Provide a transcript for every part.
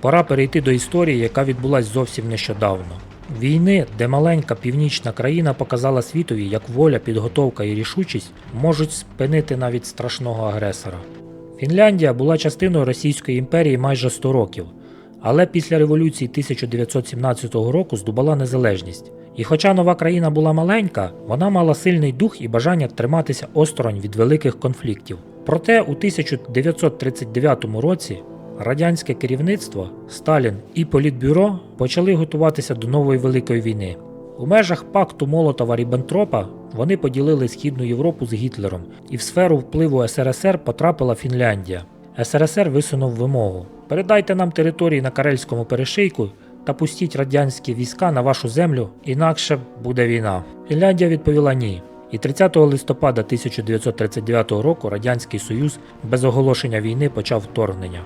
Пора перейти до історії, яка відбулась зовсім нещодавно. Війни, де маленька північна країна показала світові, як воля, підготовка і рішучість можуть спинити навіть страшного агресора. Фінляндія була частиною Російської імперії майже 100 років, але після революції 1917 року здобула незалежність. І хоча нова країна була маленька, вона мала сильний дух і бажання триматися осторонь від великих конфліктів. Проте у 1939 році радянське керівництво, Сталін і Політбюро почали готуватися до нової великої війни. У межах пакту Молотова Ріббентропа вони поділили Східну Європу з Гітлером, і в сферу впливу СРСР потрапила Фінляндія. СРСР висунув вимогу: передайте нам території на Карельському перешийку та пустіть радянські війська на вашу землю, інакше буде війна. Фінляндія відповіла ні. І 30 листопада 1939 року Радянський Союз без оголошення війни почав вторгнення.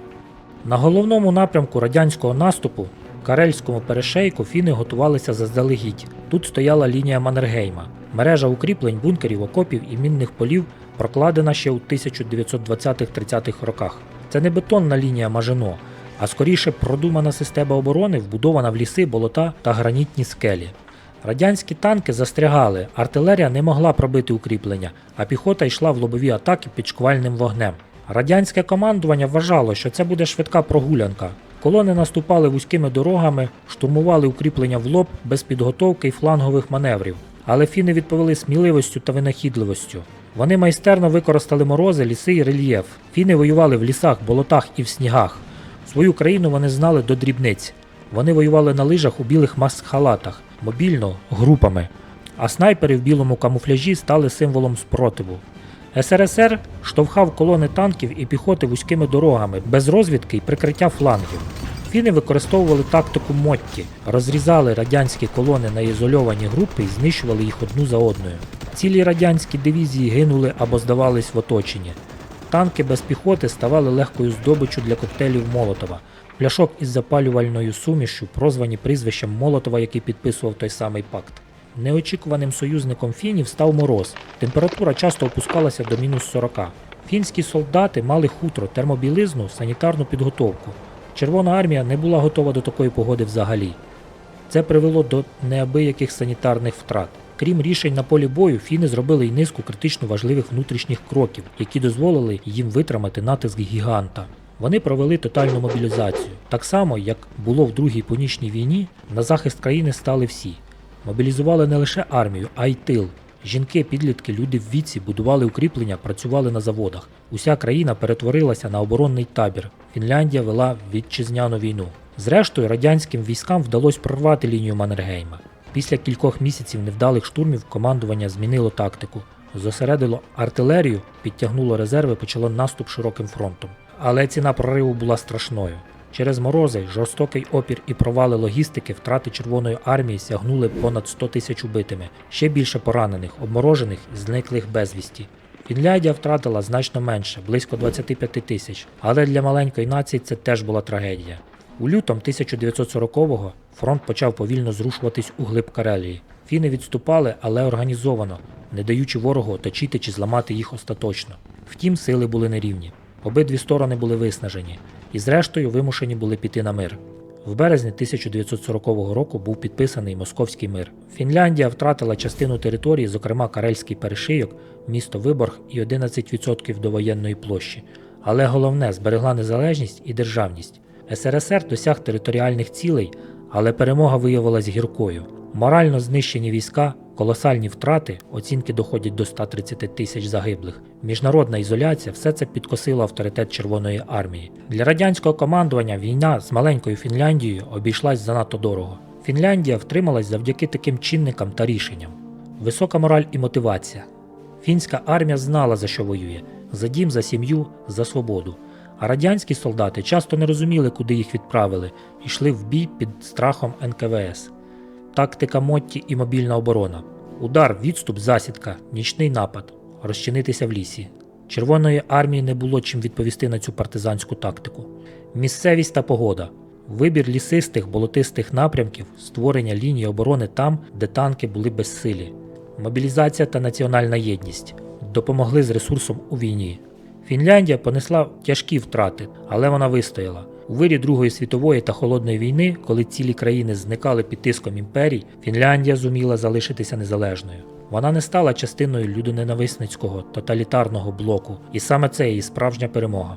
На головному напрямку радянського наступу Карельському перешейку фіни готувалися заздалегідь. Тут стояла лінія Маннергейма. Мережа укріплень, бункерів, окопів і мінних полів прокладена ще у 1920-30-х роках. Це не бетонна лінія Мажино, а скоріше продумана система оборони, вбудована в ліси, болота та гранітні скелі. Радянські танки застрягали, артилерія не могла пробити укріплення, а піхота йшла в лобові атаки під шквальним вогнем. Радянське командування вважало, що це буде швидка прогулянка. Колони наступали вузькими дорогами, штурмували укріплення в лоб без підготовки й флангових маневрів. Але фіни відповіли сміливостю та винахідливостю. Вони майстерно використали морози, ліси і рельєф. Фіни воювали в лісах, болотах і в снігах. Свою країну вони знали до дрібниць. Вони воювали на лижах у білих маск-халатах, мобільно групами. А снайпери в білому камуфляжі стали символом спротиву. СРСР штовхав колони танків і піхоти вузькими дорогами, без розвідки і прикриття флангів. Фіни використовували тактику Мотті, розрізали радянські колони на ізольовані групи і знищували їх одну за одною. Цілі радянські дивізії гинули або здавались в оточенні. Танки без піхоти ставали легкою здобиччю для коктейлів Молотова. Пляшок із запалювальною сумішю, прозвані прізвищем Молотова, який підписував той самий пакт. Неочікуваним союзником фінів став мороз. Температура часто опускалася до мінус 40. Фінські солдати мали хутро, термобілизну, санітарну підготовку. Червона армія не була готова до такої погоди взагалі. Це привело до неабияких санітарних втрат. Крім рішень на полі бою, фіни зробили й низку критично важливих внутрішніх кроків, які дозволили їм витримати натиск гіганта. Вони провели тотальну мобілізацію. Так само, як було в Другій Північній війні, на захист країни стали всі. Мобілізували не лише армію, а й тил. Жінки, підлітки, люди в віці будували укріплення, працювали на заводах. Уся країна перетворилася на оборонний табір. Фінляндія вела вітчизняну війну. Зрештою, радянським військам вдалося прорвати лінію Маннергейма. Після кількох місяців невдалих штурмів командування змінило тактику, зосередило артилерію, підтягнуло резерви, почало наступ широким фронтом. Але ціна прориву була страшною. Через морози, жорстокий опір і провали логістики втрати Червоної армії сягнули понад 100 тисяч убитими, ще більше поранених, обморожених і зниклих безвісті. Фінляндія втратила значно менше, близько 25 тисяч, але для маленької нації це теж була трагедія. У лютому 1940-го фронт почав повільно зрушуватись у глиб Карелії. Фіни відступали, але організовано, не даючи ворогу оточити чи зламати їх остаточно. Втім, сили були нерівні. Обидві сторони були виснажені, і зрештою вимушені були піти на мир. В березні 1940 року був підписаний Московський мир. Фінляндія втратила частину території, зокрема Карельський перешийок, місто Виборг і 11% довоєнної площі. Але головне зберегла незалежність і державність. СРСР досяг територіальних цілей, але перемога виявилась гіркою. Морально знищені війська, колосальні втрати, оцінки доходять до 130 тисяч загиблих. Міжнародна ізоляція все це підкосило авторитет Червоної армії. Для радянського командування війна з маленькою Фінляндією обійшлась занадто дорого. Фінляндія втрималась завдяки таким чинникам та рішенням. Висока мораль і мотивація. Фінська армія знала, за що воює: за дім, за сім'ю, за свободу. А радянські солдати часто не розуміли, куди їх відправили, йшли в бій під страхом НКВС. Тактика Мотті і мобільна оборона. Удар, відступ, засідка, нічний напад, розчинитися в лісі. Червоної армії не було чим відповісти на цю партизанську тактику. Місцевість та погода. Вибір лісистих, болотистих напрямків, створення лінії оборони там, де танки були безсилі. Мобілізація та національна єдність допомогли з ресурсом у війні. Фінляндія понесла тяжкі втрати, але вона вистояла. У вирі Другої світової та холодної війни, коли цілі країни зникали під тиском імперій, Фінляндія зуміла залишитися незалежною. Вона не стала частиною людоненависницького тоталітарного блоку, і саме це її справжня перемога.